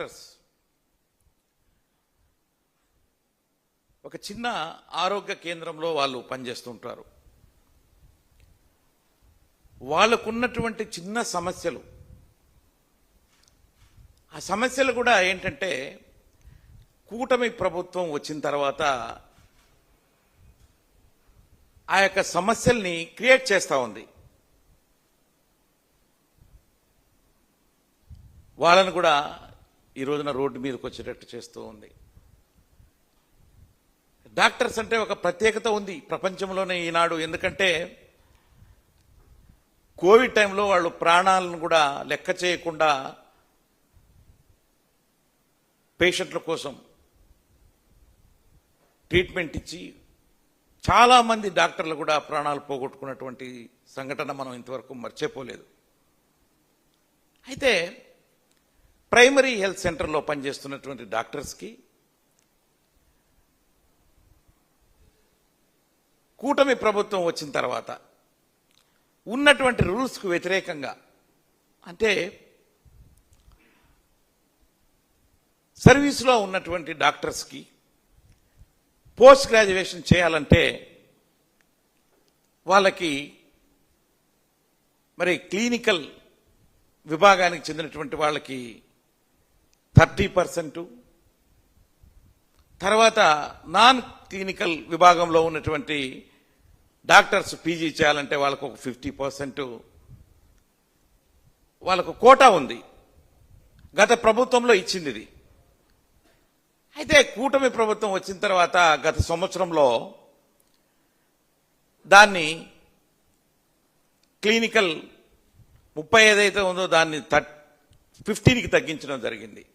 Doctors. ఒక చిన్న ఆరోగ్య కేంద్రంలో వాళ్ళు పనిచేస్తుంటారు. వాళ్ళకున్నటువంటి చిన్న సమస్యలు. ఆ సమస్యలు కూడా ఏంటంటే కూటమి ప్రభుత్వం వచ్చిన తర్వాత ఆ యొక్క సమస్యల్ని క్రియేట్ చేస్తూ ఉంది. వాళ్ళను కూడా ఈ రోజున రోడ్డు మీదకి వచ్చేటట్టు చేస్తూ ఉంది. డాక్టర్స్ అంటే ఒక ప్రత్యేకత ఉంది ప్రపంచంలోనే ఈనాడు. ఎందుకంటే కోవిడ్ టైంలో వాళ్ళు ప్రాణాలను కూడా లెక్క చేయకుండా పేషెంట్ల కోసం ట్రీట్మెంట్ ఇచ్చి చాలామంది డాక్టర్లు కూడా ప్రాణాలు పోగొట్టుకున్నటువంటి సంఘటన మనం ఇంతవరకు మర్చిపోలేదు. అయితే ప్రైమరీ హెల్త్ సెంటర్లో పనిచేస్తున్నటువంటి డాక్టర్స్కి కూటమి ప్రభుత్వం వచ్చిన తర్వాత ఉన్నటువంటి రూల్స్కు వ్యతిరేకంగా అంటే సర్వీస్లో ఉన్నటువంటి డాక్టర్స్కి పోస్ట్ గ్రాడ్యుయేషన్ చేయాలంటే వాళ్ళకి మరి క్లినికల్ విభాగానికి చెందినటువంటి వాళ్ళకి థర్టీ పర్సెంటు. తర్వాత నాన్ క్లినికల్ విభాగంలో ఉన్నటువంటి డాక్టర్స్ పీజీ చేయాలంటే వాళ్ళకు ఒక ఫిఫ్టీ పర్సెంట్. వాళ్ళకు కోటా ఉంది. గత ప్రభుత్వంలో ఇచ్చింది ఇది. అయితే కూటమి ప్రభుత్వం వచ్చిన తర్వాత గత సంవత్సరంలో దాన్ని క్లినికల్ ముప్పై ఏదైతే ఉందో దాన్ని థర్ట్ ఫిఫ్టీన్కి తగ్గించడం జరిగింది.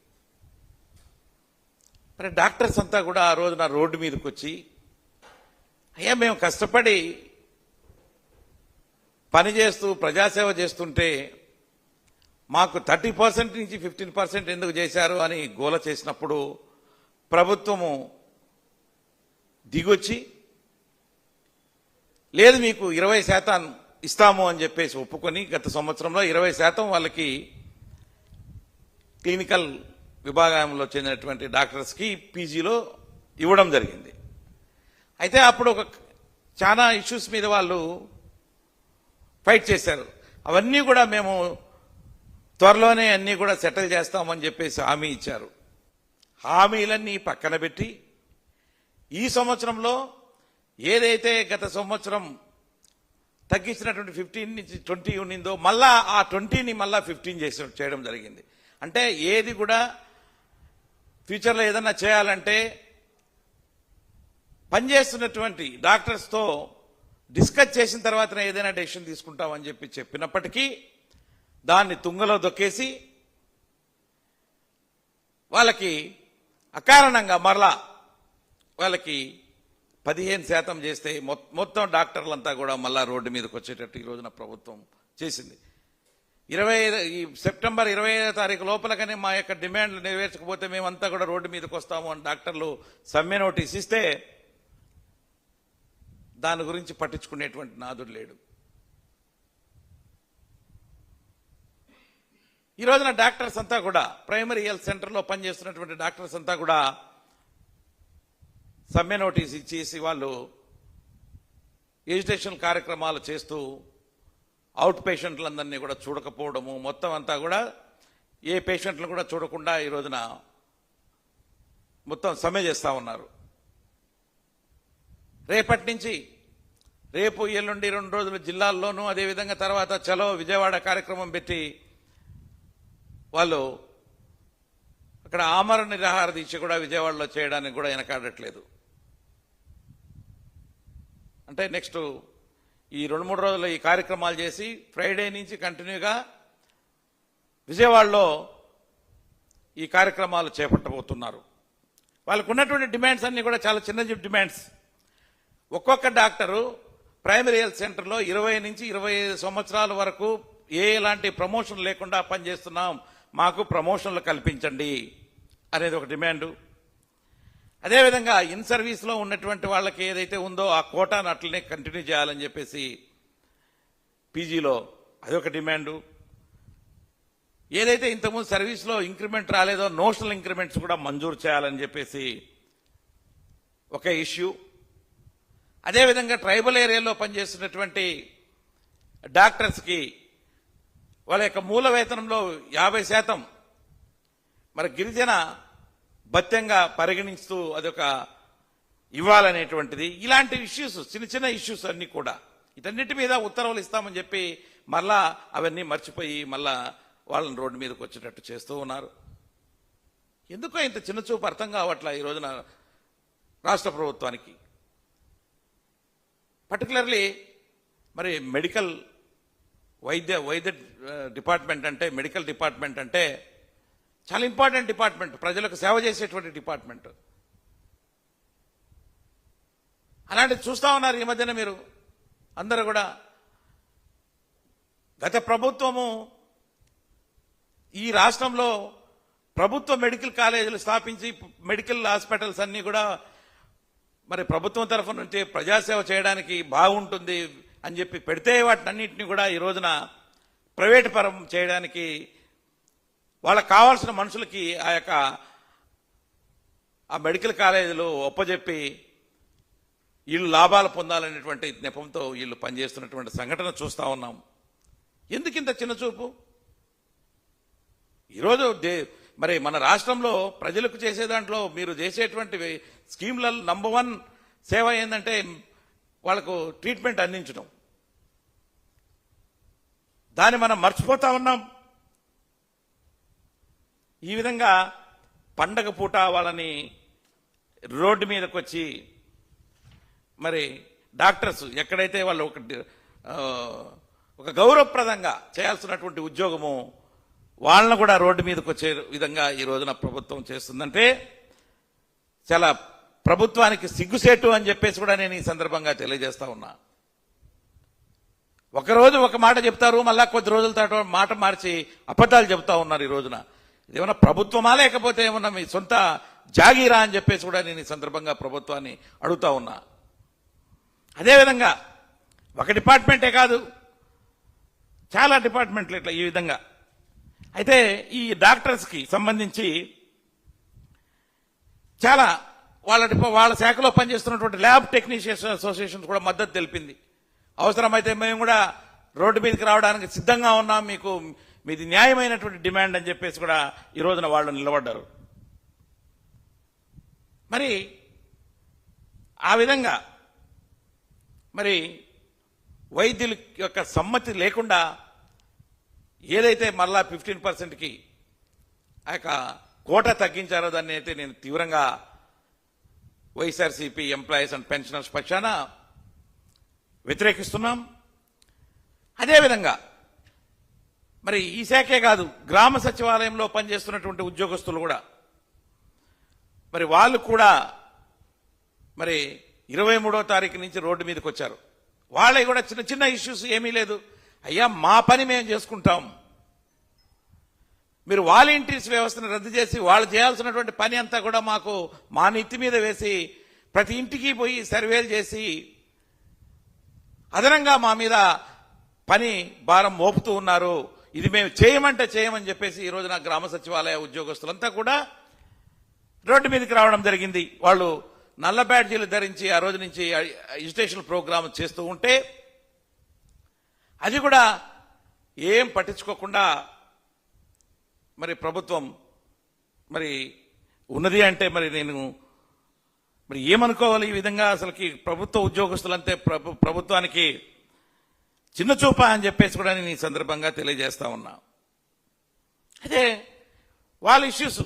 మరి డాక్టర్స్ అంతా కూడా ఆ రోజున రోడ్డు మీదకి వచ్చి అయ్యా మేము కష్టపడి పని చేస్తూ ప్రజాసేవ చేస్తుంటే మాకు థర్టీ పర్సెంట్ నుంచి ఫిఫ్టీన్ పర్సెంట్ ఎందుకు చేశారు? అని గోల చేసినప్పుడు ప్రభుత్వము దిగొచ్చి లేదు మీకు ఇరవై శాతం ఇస్తాము అని చెప్పేసి ఒప్పుకొని గత సంవత్సరంలో ఇరవై శాతం వాళ్ళకి క్లినికల్ విభాగంలో చెందినటువంటి డాక్టర్స్కి పీజీలో ఇవ్వడం జరిగింది. అయితే అప్పుడు ఒక చాలా ఇష్యూస్ మీద వాళ్ళు ఫైట్ చేశారు. అవన్నీ కూడా మేము త్వరలోనే అన్నీ కూడా సెటిల్ చేస్తామని చెప్పేసి హామీ ఇచ్చారు. హామీలన్నీ పక్కన పెట్టి ఈ సంవత్సరంలో ఏదైతే గత సంవత్సరం తగ్గించినటువంటి ఫిఫ్టీన్ నుంచి ట్వంటీ ఉన్నిందో మళ్ళా ఆ ట్వంటీని మళ్ళా ఫిఫ్టీన్ చేసి చేయడం జరిగింది. అంటే ఏది కూడా ఫ్యూచర్లో ఏదన్నా చేయాలంటే పనిచేస్తున్నటువంటి డాక్టర్స్తో డిస్కస్ చేసిన తర్వాతనే ఏదైనా డెసిషన్ తీసుకుంటామని చెప్పి చెప్పినప్పటికీ దాన్ని తుంగలో దొక్కేసి వాళ్ళకి అకారణంగా మరలా వాళ్ళకి పదిహేను శాతం చేస్తే మొత్తం డాక్టర్లంతా కూడా మళ్ళా రోడ్డు మీదకి వచ్చేటట్టు ఈ రోజున ప్రభుత్వం చేసింది. ఇరవై ఈ సెప్టెంబర్ ఇరవై ఐదో తారీఖు లోపలకనే మా యొక్క డిమాండ్లు నెరవేర్చకపోతే మేమంతా కూడా రోడ్డు మీదకి వస్తాము అని డాక్టర్లు సమ్మె నోటీస్ ఇస్తే దాని గురించి పట్టించుకునేటువంటి నాదుడు లేడు. ఈ రోజున డాక్టర్స్ అంతా కూడా ప్రైమరీ హెల్త్ సెంటర్లో పనిచేస్తున్నటువంటి డాక్టర్స్ అంతా కూడా సమ్మె నోటీస్ ఇచ్చేసి వాళ్ళు ఎడ్యుకేషన్ కార్యక్రమాలు చేస్తూ అవుట్ పేషెంట్లందరినీ కూడా చూడకపోవడము మొత్తం అంతా కూడా ఏ పేషెంట్లు కూడా చూడకుండా ఈ రోజున మొత్తం సమ్మె చేస్తూ ఉన్నారు. రేపటి నుంచి రేపు ఎల్లుండి రెండు రోజులు జిల్లాల్లోనూ అదేవిధంగా తర్వాత చలో విజయవాడ కార్యక్రమం పెట్టి వాళ్ళు అక్కడ ఆమరణ నిరాహార దీక్ష కూడా విజయవాడలో చేయడానికి కూడా వెనకాడట్లేదు. అంటే నెక్స్ట్ ఈ రెండు మూడు రోజుల్లో ఈ కార్యక్రమాలు చేసి ఫ్రైడే నుంచి కంటిన్యూగా విజయవాడలో ఈ కార్యక్రమాలు చేపట్టబోతున్నారు. వాళ్ళకు ఉన్నటువంటి డిమాండ్స్ అన్నీ కూడా చాలా చిన్న డిమాండ్స్. ఒక్కొక్క డాక్టరు ప్రైమరీ హెల్త్ సెంటర్లో ఇరవై నుంచి ఇరవై ఐదు సంవత్సరాల వరకు ఏ ఎలాంటి ప్రమోషన్ లేకుండా పనిచేస్తున్నాం మాకు ప్రమోషన్లు కల్పించండి అనేది ఒక డిమాండు. అదేవిధంగా ఇన్ సర్వీస్లో ఉన్నటువంటి వాళ్ళకి ఏదైతే ఉందో ఆ కోటాను అట్లనే కంటిన్యూ చేయాలని చెప్పేసి పీజీలో అదొక డిమాండు. ఏదైతే ఇంతకుముందు సర్వీస్లో ఇంక్రిమెంట్ రాలేదో నోషనల్ ఇంక్రిమెంట్స్ కూడా మంజూరు చేయాలని చెప్పేసి ఒక ఇష్యూ. అదేవిధంగా ట్రైబల్ ఏరియాలో పనిచేస్తున్నటువంటి డాక్టర్స్కి వాళ్ళ యొక్క మూల వేతనంలో యాభై శాతం. మరి గిరిజన భత్యంగా పరిగణిస్తూ అదొక ఇవ్వాలనేటువంటిది. ఇలాంటి ఇష్యూస్ చిన్న చిన్న ఇష్యూస్ అన్నీ కూడా. ఇటన్నిటి మీద ఉత్తర్వులు ఇస్తామని చెప్పి మళ్ళా అవన్నీ మర్చిపోయి మళ్ళా వాళ్ళని రోడ్డు మీదకి వచ్చేటట్టు చేస్తూ ఉన్నారు. ఎందుకో ఇంత చిన్న చూపు అర్థం కావట్లా ఈ రోజున రాష్ట్ర ప్రభుత్వానికి? పర్టికులర్లీ మరి మెడికల్ వైద్య వైద్య డిపార్ట్మెంట్ అంటే మెడికల్ డిపార్ట్మెంట్ అంటే చాలా ఇంపార్టెంట్ డిపార్ట్మెంట్. ప్రజలకు సేవ చేసేటువంటి డిపార్ట్మెంట్. అలాంటిది చూస్తా ఉన్నారు ఈ మధ్యన మీరు. అందరూ కూడా గత ప్రభుత్వము ఈ రాష్ట్రంలో ప్రభుత్వ మెడికల్ కాలేజీలు స్థాపించి మెడికల్ హాస్పిటల్స్ అన్నీ కూడా మరి ప్రభుత్వం తరఫు నుంచి ప్రజాసేవ చేయడానికి బాగుంటుంది అని చెప్పి పెడితే వాటినన్నింటినీ కూడా ఈ రోజున ప్రైవేట్ పరం చేయడానికి వాళ్ళకి కావాల్సిన మనుషులకి ఆ యొక్క ఆ మెడికల్ కాలేజీలో ఒప్పజెప్పి వీళ్ళు లాభాలు పొందాలనేటువంటి నెపంతో వీళ్ళు పనిచేస్తున్నటువంటి సంఘటన చూస్తూ ఉన్నాం. ఎందుకు ఇంత చిన్న చూపు? ఈరోజు దే- మరి మన రాష్ట్రంలో ప్రజలకు చేసే దాంట్లో మీరు చేసేటువంటి స్కీమ్లలో నంబర్ వన్ సేవ ఏంటంటే వాళ్ళకు ట్రీట్మెంట్ అందించడం. దాన్ని మనం మర్చిపోతా ఉన్నాం. ఈ విధంగా పండగ పూట వాళ్ళని రోడ్డు మీదకి వచ్చి మరి డాక్టర్స్ ఎక్కడైతే వాళ్ళు ఒక ఒక గౌరవప్రదంగా చేయాల్సినటువంటి ఉద్యోగము వాళ్ళను కూడా రోడ్డు మీదకి వచ్చే విధంగా ఈ రోజున ప్రభుత్వం చేస్తుందంటే చాలా ప్రభుత్వానికి సిగ్గుసేటు అని చెప్పేసి కూడా నేను ఈ సందర్భంగా తెలియజేస్తా ఉన్నా. ఒకరోజు ఒక మాట చెప్తారు మళ్ళా కొద్ది రోజుల తర్వాత మాట మార్చి అబద్ధాలు చెప్తా ఉన్నారు ఈ రోజున. ఇదేమన్నా ప్రభుత్వమా లేకపోతే ఏమన్నా మీ సొంత జాగీరా అని చెప్పేసి కూడా నేను ఈ సందర్భంగా ప్రభుత్వాన్ని అడుగుతా ఉన్నా. అదేవిధంగా ఒక డిపార్ట్మెంటే కాదు చాలా డిపార్ట్మెంట్లు ఇట్లా ఈ విధంగా. అయితే ఈ డాక్టర్స్కి సంబంధించి చాలా వాళ్ళ వాళ్ళ శాఖలో పనిచేస్తున్నటువంటి ల్యాబ్ టెక్నీషియన్స్ అసోసియేషన్ కూడా మద్దతు తెలిపింది. అవసరమైతే మేము కూడా రోడ్డు మీదకి రావడానికి సిద్ధంగా ఉన్నాం మీకు మీది న్యాయమైనటువంటి డిమాండ్ అని చెప్పేసి కూడా ఈ రోజున వాళ్ళు నిలబడ్డారు. మరి ఆ విధంగా మరి వైద్యుల యొక్క సమ్మతి లేకుండా ఏదైతే మళ్ళా ఫిఫ్టీన్ పర్సెంట్కి ఆ యొక్క కోట తగ్గించారో దాన్ని అయితే నేను తీవ్రంగా వైఎస్ఆర్సీపీ ఎంప్లాయీస్ అండ్ పెన్షనర్స్ పక్షాన వ్యతిరేకిస్తున్నాం. అదేవిధంగా మరి ఈ శాఖే కాదు గ్రామ సచివాలయంలో పనిచేస్తున్నటువంటి ఉద్యోగస్తులు కూడా. మరి వాళ్ళు కూడా మరి ఇరవై మూడో తారీఖు నుంచి రోడ్డు మీదకి వచ్చారు. వాళ్ళవి కూడా చిన్న చిన్న ఇష్యూస్ ఏమీ లేదు. అయ్యా మా పని మేము చేసుకుంటాం. మీరు వాలంటీర్స్ వ్యవస్థను రద్దు చేసి వాళ్ళు చేయాల్సినటువంటి పని అంతా కూడా మాకు మా నెత్తి మీద వేసి ప్రతి ఇంటికి పోయి సర్వేలు చేసి అదనంగా మా మీద పని భారం మోపుతూ ఉన్నారు. ఇది మేము చేయమంటే చేయమని చెప్పేసి ఈ రోజున గ్రామ సచివాలయ ఉద్యోగస్తులంతా కూడా రోడ్డు మీదకి రావడం జరిగింది. వాళ్ళు నల్ల బ్యాడ్జీలు ధరించి ఆ రోజు నుంచి ఎడ్యుకేషన్ ప్రోగ్రామ్ చేస్తూ ఉంటే అది కూడా ఏం పట్టించుకోకుండా మరి ప్రభుత్వం మరి ఉన్నది అంటే మరి నేను మరి ఏమనుకోవాలి ఈ విధంగా అసలుకి ప్రభుత్వ ఉద్యోగస్తులంతే ప్రభు ప్రభుత్వానికి చిన్న చూప అని చెప్పేసి కూడా నేను ఈ సందర్భంగా తెలియజేస్తా ఉన్నా. అదే వాళ్ళ ఇష్యూస్.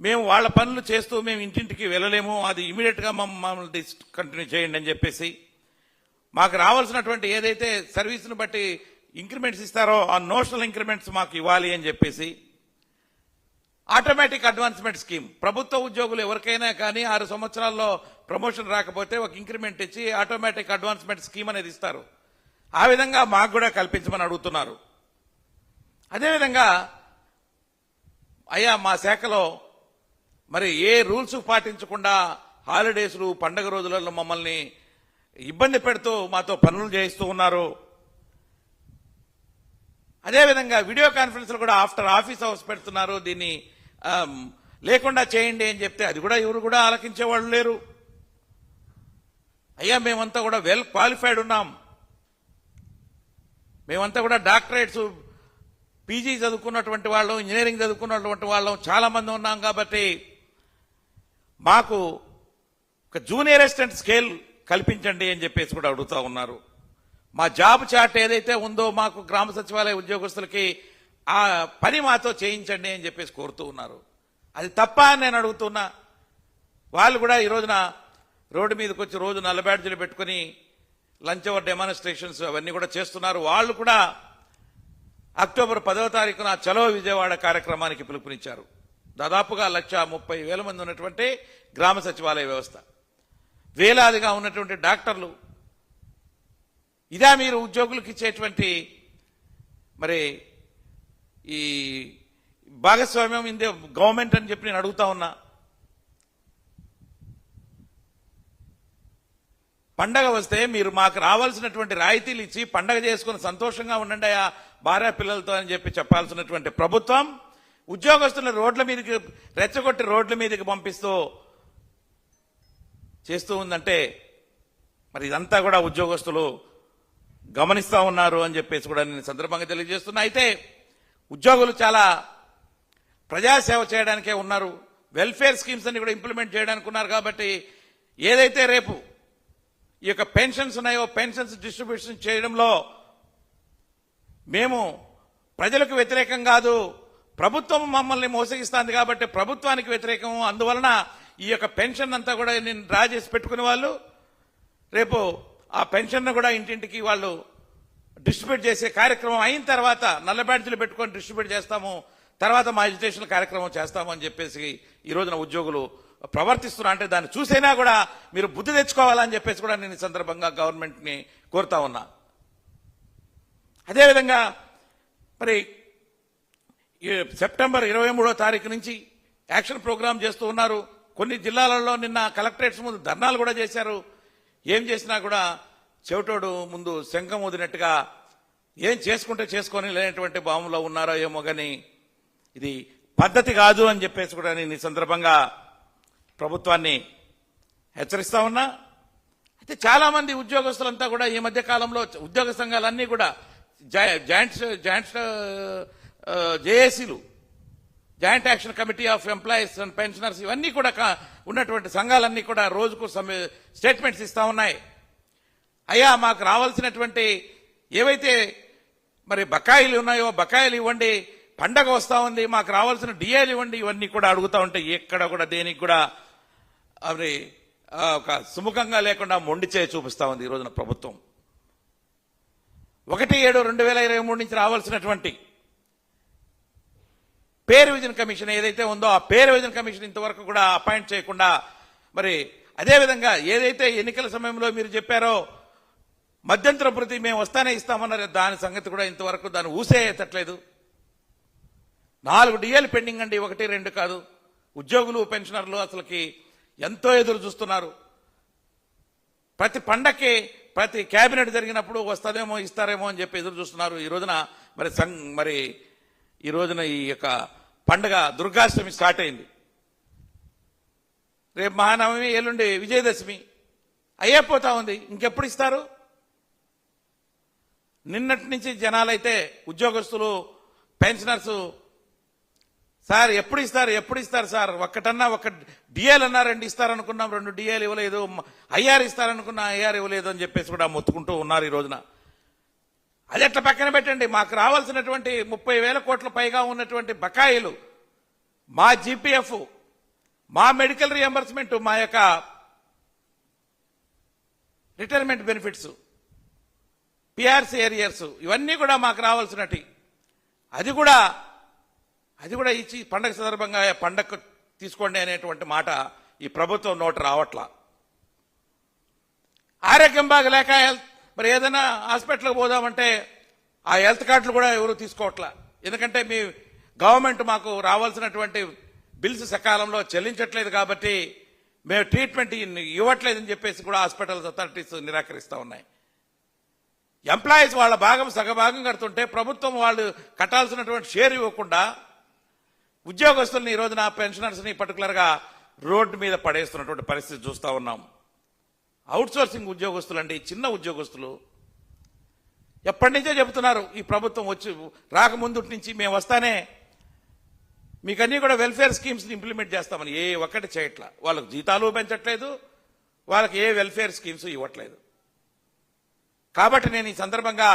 మేము వాళ్ళ పనులు చేస్తూ మేము ఇంటింటికి వెళ్ళలేము అది ఇమీడియట్గా మమ్మల్ని డిస్కంటిన్యూ చేయండి అని చెప్పేసి. మాకు రావాల్సినటువంటి ఏదైతే సర్వీస్ను బట్టి ఇంక్రిమెంట్స్ ఇస్తారో ఆ నోషనల్ ఇంక్రిమెంట్స్ మాకు ఇవ్వాలి అని చెప్పేసి. Automatic advancement scheme. ప్రభుత్వ ఉద్యోగులు ఎవరికైనా కానీ ఆరు సంవత్సరాల్లో ప్రమోషన్ రాకపోతే ఒక ఇంక్రిమెంట్ ఇచ్చి ఆటోమేటిక్ అడ్వాన్స్మెంట్ స్కీమ్ అనేది ఇస్తారు. ఆ విధంగా మాకు కూడా కల్పించమని అడుగుతున్నారు. అదేవిధంగా అయ్యా మా శాఖలో మరి ఏ రూల్స్ పాటించకుండా హాలిడేస్లు పండగ రోజులలో మమ్మల్ని ఇబ్బంది పెడుతూ మాతో పనులు చేయిస్తూ ఉన్నారు. అదేవిధంగా వీడియో కాన్ఫరెన్స్లు కూడా ఆఫ్టర్ ఆఫీస్ అవర్స్ పెడుతున్నారు. దీన్ని లేకుండా చేయండి అని చెప్తే అది కూడా ఎవరు కూడా ఆలకించే వాళ్ళు లేరు. అయ్యా మేమంతా కూడా వెల్ క్వాలిఫైడ్ ఉన్నాం. మేమంతా కూడా డాక్టరేట్స్ పీజీ చదువుకున్నటువంటి వాళ్ళం ఇంజనీరింగ్ చదువుకున్నటువంటి వాళ్ళం చాలామంది ఉన్నాం కాబట్టి మాకు ఒక జూనియర్ అసిస్టెంట్ స్కేల్ కల్పించండి అని చెప్పేసి కూడా అడుగుతూ ఉన్నారు. మా జాబ్ చార్ట్ ఏదైతే ఉందో మాకు గ్రామ సచివాలయ ఉద్యోగస్తులకి ఆ పని మాతో చేయించండి అని చెప్పేసి కోరుతూ ఉన్నారు. అది తప్ప అని నేను అడుగుతున్నా. వాళ్ళు కూడా ఈ రోజున రోడ్డు మీదకి వచ్చి రోజు నల్ల బ్యాడ్జీలు పెట్టుకుని లంచ్ అవర్ డెమానిస్ట్రేషన్స్ అవన్నీ కూడా చేస్తున్నారు. వాళ్ళు కూడా అక్టోబర్ పదవ తారీఖున చలో విజయవాడ కార్యక్రమానికి పిలుపునిచ్చారు. దాదాపుగా లక్ష ముప్పై వేల మంది ఉన్నటువంటి గ్రామ సచివాలయ వ్యవస్థ. వేలాదిగా ఉన్నటువంటి డాక్టర్లు. ఇదా మీరు ఉద్యోగులకు ఇచ్చేటువంటి మరి ఈ భాగస్వామ్యం ఇందే గవర్నమెంట్ అని చెప్పి నేను అడుగుతా ఉన్నా. పండగ వస్తే మీరు మాకు రావాల్సినటువంటి రాయితీలు ఇచ్చి పండగ చేసుకుని సంతోషంగా ఉండండి ఆ భార్య పిల్లలతో అని చెప్పి చెప్పాల్సినటువంటి ప్రభుత్వం ఉద్యోగస్తులను రోడ్ల మీదకి రెచ్చగొట్టి రోడ్ల మీదకి పంపిస్తూ చేస్తూ ఉందంటే మరి ఇదంతా కూడా ఉద్యోగస్తులు గమనిస్తూ ఉన్నారు అని చెప్పేసి కూడా నేను సందర్భంగా తెలియజేస్తున్నా. అయితే ఉద్యోగులు చాలా ప్రజాసేవ చేయడానికే ఉన్నారు. వెల్ఫేర్ స్కీమ్స్ అన్ని కూడా ఇంప్లిమెంట్ చేయడానికి ఉన్నారు కాబట్టి ఏదైతే రేపు ఈ యొక్క పెన్షన్స్ ఉన్నాయో పెన్షన్స్ డిస్ట్రిబ్యూషన్ చేయడంలో మేము ప్రజలకు వ్యతిరేకం కాదు. ప్రభుత్వం మమ్మల్ని మోసగిస్తుంది కాబట్టి ప్రభుత్వానికి వ్యతిరేకం అందువలన ఈ యొక్క పెన్షన్ అంతా కూడా నేను డ్రా చేసి పెట్టుకునే వాళ్ళు రేపు ఆ పెన్షన్ను కూడా ఇంటింటికి వాళ్ళు డిస్ట్రిబ్యూట్ చేసే కార్యక్రమం అయిన తర్వాత నల్ల బ్యాడ్జీలు పెట్టుకొని డిస్ట్రిబ్యూట్ చేస్తాము. తర్వాత మా ఎడ్యుకేషన్ కార్యక్రమం చేస్తాము అని చెప్పేసి ఈ రోజున ఉద్యోగులు ప్రవర్తిస్తున్నా అంటే దాన్ని చూసైనా కూడా మీరు బుద్ధి తెచ్చుకోవాలని చెప్పేసి కూడా నేను ఈ సందర్భంగా గవర్నమెంట్ని కోరుతా ఉన్నా. అదేవిధంగా మరి సెప్టెంబర్ ఇరవై మూడో తారీఖు నుంచి యాక్షన్ ప్రోగ్రామ్ చేస్తూ ఉన్నారు. కొన్ని జిల్లాలలో నిన్న కలెక్టరేట్స్ ముందు ధర్నాలు కూడా చేశారు. ఏం చేసినా కూడా చెవిటోడు ముందు శంఖం వదినట్టుగా ఏం చేసుకుంటే చేసుకొని లేనటువంటి భావంలో ఉన్నారో ఏమో కానీ ఇది పద్ధతి కాదు అని చెప్పేసి కూడా నేను ఈ సందర్భంగా ప్రభుత్వాన్ని హెచ్చరిస్తా ఉన్నా. అయితే చాలామంది ఉద్యోగస్తులంతా కూడా ఈ మధ్య కాలంలో ఉద్యోగ సంఘాలన్నీ కూడా జా- joints joints జేఏసీలు joint action committee of employees and pensioners ఇవన్నీ కూడా ఉన్నటువంటి సంఘాలన్నీ కూడా రోజుకు స్టేట్మెంట్స్ ఇస్తూ ఉన్నాయి. అయ్యా మాకు రావాల్సినటువంటి ఏవైతే మరి బకాయిలు ఉన్నాయో బకాయిలు ఇవ్వండి పండగ వస్తూ ఉంది మాకు రావాల్సిన డిఏలు ఇవ్వండి ఇవన్నీ కూడా అడుగుతా ఉంటాయి ఎక్కడ కూడా దేనికి కూడా అవి ఒక సుముఖంగా లేకుండా మొండి చేయి చూపిస్తా ఉంది ఈ రోజున ప్రభుత్వం. ఒకటి ఏడు రెండు వేల ఇరవై మూడు నుంచి రావాల్సినటువంటి పేరు విజన్ కమిషన్ ఏదైతే ఉందో ఆ పేరు విజన్ కమిషన్ ఇంతవరకు కూడా అపాయింట్ చేయకుండా మరి అదేవిధంగా ఏదైతే ఎన్నికల సమయంలో మీరు చెప్పారో మధ్యంతర ప్రతి మేము వస్తానే ఇస్తామన్నారు దాని సంగతి కూడా ఇంతవరకు దాన్ని ఊసే నాలుగు డిఎల్ పెండింగ్ అండి ఒకటి రెండు కాదు. ఉద్యోగులు పెన్షనర్లు అసలుకి ఎంతో ఎదురు చూస్తున్నారు. ప్రతి పండక్కి ప్రతి కేబినెట్ జరిగినప్పుడు వస్తుందేమో ఇస్తారేమో అని చెప్పి ఎదురు చూస్తున్నారు. ఈ రోజున మరి సంఘ్ మరి ఈ రోజున ఈ యొక్క పండగ దుర్గాష్టమి స్టార్ట్ అయింది. రేపు మహానవమి ఎల్లుండి విజయదశమి అయ్యేపోతా ఉంది. ఇంకెప్పుడు ఇస్తారు? నిన్నటి నుంచి జనాలైతే ఉద్యోగస్తులు పెన్షనర్స్ సార్ ఎప్పుడు ఇస్తారు ఎప్పుడు ఇస్తారు సార్? ఒక్కటన్నా ఒక డిఏలు అన్నా రెండు ఇస్తారనుకున్నాం రెండు డిఏలు ఇవ్వలేదు. ఐఆర్ ఇస్తారనుకున్నా ఐఆర్ ఇవ్వలేదు అని చెప్పేసి కూడా మొత్తుకుంటూ ఉన్నారు ఈ రోజున. అది ఎట్లా పక్కన పెట్టండి. మాకు రావాల్సినటువంటి ముప్పై వేల కోట్ల పైగా ఉన్నటువంటి బకాయిలు మా జీపీఎఫ్ మా మెడికల్ రియంబర్స్మెంట్ మా యొక్క రిటైర్మెంట్ బెనిఫిట్స్ పిఆర్సీ ఏరియర్స్ ఇవన్నీ కూడా మాకు రావాల్సినటి. అది కూడా అది కూడా ఇచ్చి పండగ సందర్భంగా పండగ తీసుకోండి అనేటువంటి మాట ఈ ప్రభుత్వం నోట రావట్లా. ఆరోగ్యం బాగలేక హెల్త్ మరి ఏదైనా హాస్పిటల్కి పోదామంటే ఆ హెల్త్ కార్డులు కూడా ఎవరు తీసుకోవట్లా. ఎందుకంటే మీ గవర్నమెంట్ మాకు రావాల్సినటువంటి బిల్స్ సకాలంలో చెల్లించట్లేదు కాబట్టి మేము ట్రీట్మెంట్ ఇవ్వట్లేదని చెప్పేసి కూడా హాస్పిటల్స్ అథారిటీస్ నిరాకరిస్తూ ఉన్నాయి. ఎంప్లాయీస్ వాళ్ళ భాగం సగభాగం కడుతుంటే ప్రభుత్వం వాళ్ళు కట్టాల్సినటువంటి షేర్ ఇవ్వకుండా ఉద్యోగస్తుల్ని ఈ రోజున పెన్షనర్స్ని పర్టికులర్గా రోడ్డు మీద పడేస్తున్నటువంటి పరిస్థితి చూస్తూ ఉన్నాం. అవుట్సోర్సింగ్ ఉద్యోగస్తులు అండి చిన్న ఉద్యోగస్తులు. ఎప్పటి నుంచో చెబుతున్నారు ఈ ప్రభుత్వం వచ్చి రాకముందు నుంచి మేము వస్తానే మీకన్నీ కూడా వెల్ఫేర్ స్కీమ్స్ని ఇంప్లిమెంట్ చేస్తామని ఏ ఒక్కటి చేయట్లా. వాళ్ళకి జీతాలు పెంచట్లేదు వాళ్ళకి ఏ వెల్ఫేర్ స్కీమ్స్ ఇవ్వట్లేదు. కాబట్టి నేను ఈ సందర్భంగా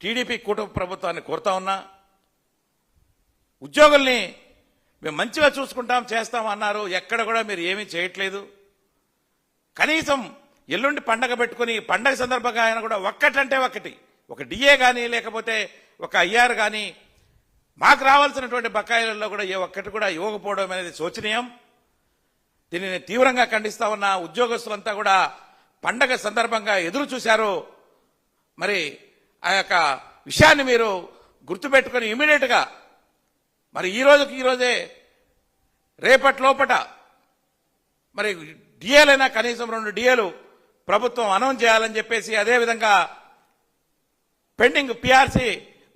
టీడీపీ కూటమి ప్రభుత్వాన్ని కోరుతా ఉన్నా ఉద్యోగుల్ని మేము మంచిగా చూసుకుంటాం చేస్తాం అన్నారు. ఎక్కడ కూడా మీరు ఏమీ చేయట్లేదు. కనీసం ఎల్లుండి పండగ పెట్టుకుని పండగ సందర్భంగా ఆయన కూడా ఒక్కటంటే ఒకటి ఒక డిఏ కానీ లేకపోతే ఒక ఐఆర్ కానీ మాకు రావాల్సినటువంటి బకాయిలలో కూడా ఏ ఒక్కటి కూడా ఇవ్వకపోవడం అనేది శోచనీయం. దీనిని తీవ్రంగా ఖండిస్తా ఉన్న ఉద్యోగస్తులంతా కూడా పండగ సందర్భంగా ఎదురు చూశారు. మరి ఆ యొక్క విషయాన్ని మీరు గుర్తుపెట్టుకొని ఇమీడియట్గా మరి ఈ రోజుకి ఈ రోజే రేపటి లోపట మరి డిఏలైనా కనీసం రెండు డిఏలు ప్రభుత్వం అనౌన్స్ చేయాలని చెప్పేసి అదేవిధంగా పెండింగ్ పిఆర్సీ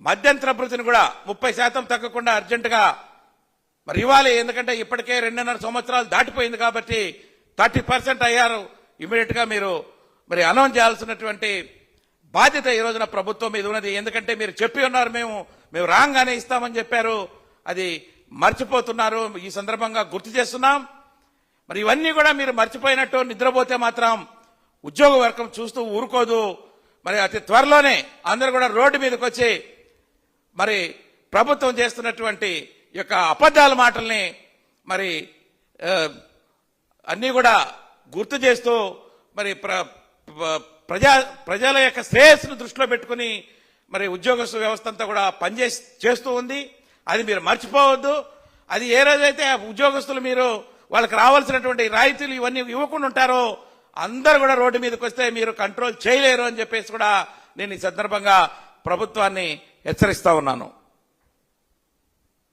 మధ్యంతర అభివృద్ధిని కూడా ముప్పై శాతం తగ్గకుండా అర్జెంటుగా మరి ఇవ్వాలి. ఎందుకంటే ఇప్పటికే రెండున్నర సంవత్సరాలు దాటిపోయింది కాబట్టి థర్టీ పర్సెంట్ అయ్యారు. ఇమీడియట్గా మీరు మరి అనౌన్స్ చేయాల్సినటువంటి బాధ్యత ఈ రోజున ప్రభుత్వం మీద ఉన్నది. ఎందుకంటే మీరు చెప్పి ఉన్నారు మేము మేము రాగానే ఇస్తామని చెప్పారు. అది మర్చిపోతున్నారు. ఈ సందర్భంగా గుర్తు చేస్తున్నాం. మరి ఇవన్నీ కూడా మీరు మర్చిపోయినట్టు నిద్రపోతే మాత్రం ఉద్యోగ వర్గం చూస్తూ ఊరుకోదు. మరి అతి త్వరలోనే అందరూ కూడా రోడ్డు మీదకి వచ్చి మరి ప్రభుత్వం చేస్తున్నటువంటి యొక్క అబద్ధాల మాటల్ని మరి అన్నీ కూడా గుర్తు చేస్తూ మరి ప్ర ప్రజా ప్రజల యొక్క శ్రేయస్సును దృష్టిలో పెట్టుకుని మరి ఉద్యోగస్తు వ్యవస్థ అంతా కూడా పనిచేసి చేస్తూ ఉంది. అది మీరు మర్చిపోవద్దు. అది ఏ రోజైతే ఉద్యోగస్తులు మీరు వాళ్ళకి రావాల్సినటువంటి రాయితీలు ఇవన్నీ ఇవ్వకుండా ఉంటారో అందరూ కూడా రోడ్డు మీదకి వస్తే మీరు కంట్రోల్ చేయలేరు అని చెప్పేసి కూడా నేను ఈ సందర్భంగా ప్రభుత్వాన్ని హెచ్చరిస్తా ఉన్నాను.